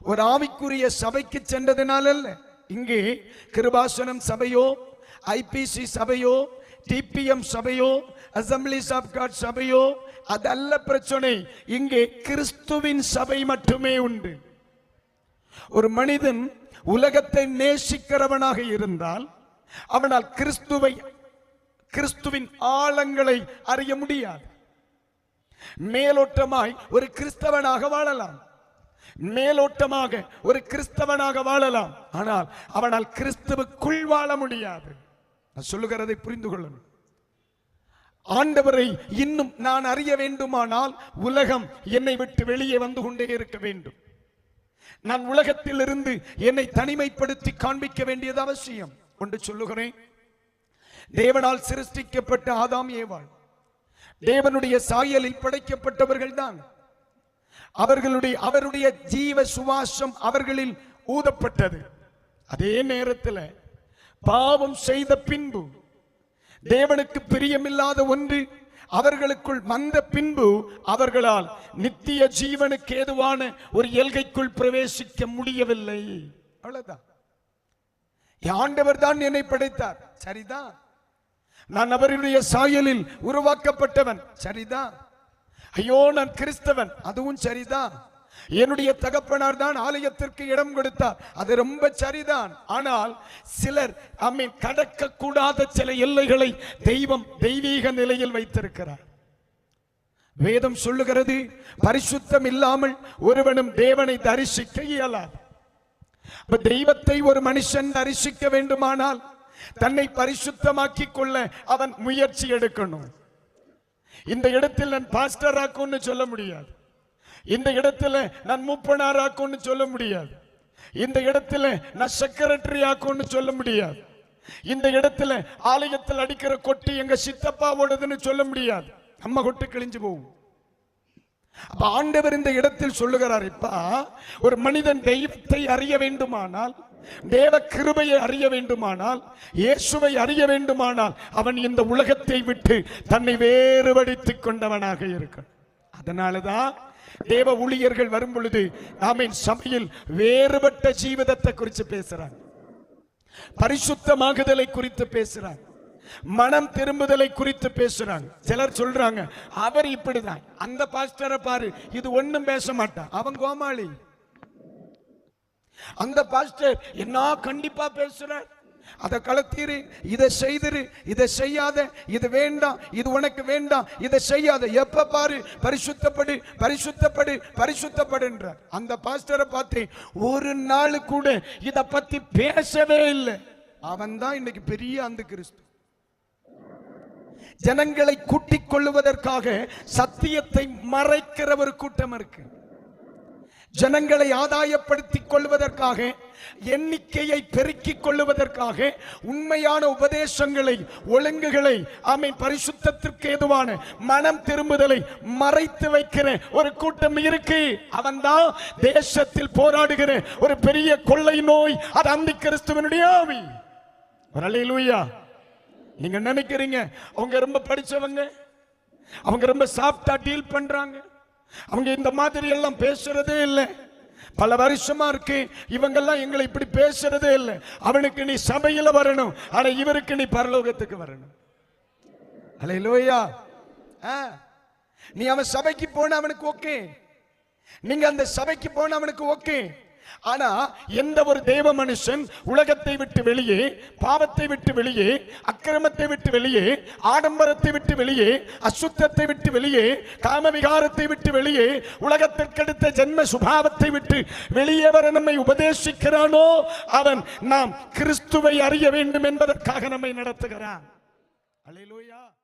ஒரு ஆவிக்குரிய சபைக்கு சென்றதுனால அல்ல இங்கே கிருபாசனம் சபையோ ஐபிசி சபையோ டிபிஎம் சபையோ அசம்பிளிஸ் ஆஃப் காட் சபையோ அதல்ல பிரச்சனை. இங்கே கிறிஸ்துவின் சபை மட்டுமே உண்டு. ஒரு மனிதன் உலகத்தை நேசிக்கிறவனாக இருந்தால் அவனால் கிறிஸ்துவை கிறிஸ்துவின் ஆழங்களை அறிய முடியாது. மேலோட்டமாய் ஒரு கிறிஸ்தவனாக வாழலாம். மேலோட்டமாக ஒரு கிறிஸ்தவனாக வாழலாம். ஆனால் அவனால் கிறிஸ்துவுக்குள் வாழ முடியாது. நான் சொல்லுகிறதை புரிந்து கொள்ளணும். ஆண்டவரை இன்னும் நான் அறிய வேண்டுமானால் உலகம் என்னை விட்டு வெளியே வந்து கொண்டே இருக்க வேண்டும். நான் உலகத்திலிருந்து என்னை தனிமைப்படுத்தி காண்பிக்க வேண்டியது அவசியம். ஒன்று சொல்லுகிறேன். தேவனால் சிருஷ்டிக்கப்பட்ட ஆதாம் ஏவாள். தேவனுடைய சாயலில் படைக்கப்பட்டவர்கள் தான் அவர்களுடைய அவருடைய ஜீவ சுவாசம் அவர்களில் ஊதப்பட்டது. அதே நேரத்தில் பாவம் செய்த பின்பு தேவனுக்கு பிரியமில்லாத ஒன்று அவர்களுக்குள் வந்த பின்பு அவர்களால் நித்திய ஜீவனுக்கு ஏதுவான ஒரு எல்கைக்குள் பிரவேசிக்க முடியவில்லை. அவ்வளவுதான். ஆண்டவர் தான் என்னை படைத்தார். சரிதான். நான் அவருடைய சாயலில் உருவாக்கப்பட்டவன். சரிதான். ஐயோ நான் கிறிஸ்தவன். அதுவும் சரிதான். என்னுடைய தகப்பனார் தான் ஆலயத்திற்கு இடம் கொடுத்தார். அது ரொம்ப சரிதான். ஆனால் சிலர் அம்மை கடக்க கூடாத சில எல்லைகளை தெய்வம் தெய்வீக நிலையில் வைத்திருக்கிறார். வேதம் சொல்லுகிறது பரிசுத்தம் இல்லாமல் ஒருவனும் தேவனை தரிசிக்க இயலாது. தெய்வத்தை ஒரு மனுஷன் தரிசிக்க வேண்டுமானால் தன்னை பரிசுத்தமாக்கிக் கொள்ள அவன் முயற்சி எடுக்கணும். இந்த இடத்தில் நான் பாஸ்டர் ஆக்கும்னு சொல்ல முடியாது. இந்த இடத்துல நான் மூப்பனார் ஆக்கும்னு சொல்ல முடியாது. இந்த இடத்துல நான் செக்ரட்டரி ஆக்கும்னு சொல்ல முடியாது. இந்த இடத்துல ஆலயத்தில் அடிக்கிற கொட்டி எங்க சித்தப்பாவோடதுன்னு சொல்ல முடியாது. நம்ம கொட்டு கிழிஞ்சு போகும். அப்ப ஆண்டவர் இந்த இடத்தில் சொல்லுகிறார் இப்ப ஒரு மனிதன் தெய்வத்தை அறிய வேண்டுமானால் தேவ கிருபையை அறிய வேண்டுமானால் இயேசுவை அறிய வேண்டுமானால் அவன் இந்த உலகத்தை விட்டு தன்னை வேறுபடுத்திக் கொண்டவனாக இருக்கணும். அதனாலதான் தேவ ஊழியர்கள் வரும் பொழுது ஆமீன் சபையில் வேறுபட்ட ஜீவிதத்தை குறித்து பேசுறாங்க. பரிசுத்தமாகுதலை குறித்து பேசுறாங்க. மனம் திரும்புதலை குறித்து பேசுறாங்க. சிலர் சொல்றாங்க அவர் இப்படிதான். அந்த பாஸ்டரை பாரு இது ஒண்ணும் பேச மாட்டான். அவன் கோமாளி. அந்த பாஸ்டர் என்ன கண்டிப்பா பேசுறார். அதை கலத்தீரு இதை செய்திரு இதை செய்யாத இது வேண்டாம் இது உனக்கு வேண்டாம் இதை செய்யாத எப்ப பாரு பரிசுத்தப்படு பரிசுத்தப்படு பரிசுத்தப்படுன்ற அந்த பாஸ்டரை பார்த்து ஒரு நாள் கூட இத பத்தி பேசவே இல்லை. அவன் தான் இன்னைக்கு பெரிய அந்த கிறிஸ்து. ஜனங்களை கூட்டிக் கொள்ளுவதற்காக சத்தியத்தை மறைக்கிற ஒரு கூட்டம் இருக்கு. ஜனங்களை ஆதாயப்படுத்திக் கொள்வதற்காக எண்ணிக்கையை பெருக்கிக் கொள்ளுவதற்காக உண்மையான உபதேசங்களை ஒழுங்குகளை ஆமை பரிசுத்தத்திற்கு ஏதுவான மனம் திரும்புதலை மறைத்து வைக்கிற ஒரு கூட்டம் இருக்கு. அவன்தான் தேசத்தில் போராடுகிற ஒரு பெரிய கொள்ளை நோய் அது அந்த கிறிஸ்துவனுடைய ஆவி. வரலையிலூயா நீங்க நினைக்கிறீங்க அவங்க ரொம்ப படிச்சவங்க அவங்க ரொம்ப சாஃப்டா டீல் பண்றாங்க. அவங்க இந்த மாதிரி எல்லாம் பேசுறதே இல்லை. பல வருஷமா இருக்கு. இவங்கெல்லாம் எங்களை இப்படி பேசுறதே இல்லை. அவனுக்கு நீ சபையில வரணும். ஆனா இவருக்கு நீ பரலோகத்துக்கு வரணும். அலையிலோயா. நீ அவன் சபைக்கு போன அவனுக்கு ஓகே. நீங்க அந்த சபைக்கு போன அவனுக்கு ஓகே. ஆனா எந்த ஒரு தேவ மனுஷன் உலகத்தை விட்டு வெளியே பாவத்தை விட்டு வெளியே அக்கிரமத்தை விட்டு வெளியே ஆடம்பரத்தை விட்டு வெளியே அசுத்தத்தை விட்டு வெளியே காமவிகாரத்தை விட்டு வெளியே உலகத்திற்கடுத்த ஜென்ம சுபாவத்தை விட்டு வெளியே வர நம்மை உபதேசிக்கிறானோ அவன் நாம் கிறிஸ்துவை அறிய வேண்டும் என்பதற்காக நம்மை நடத்துகிறான். அலையிலோயா.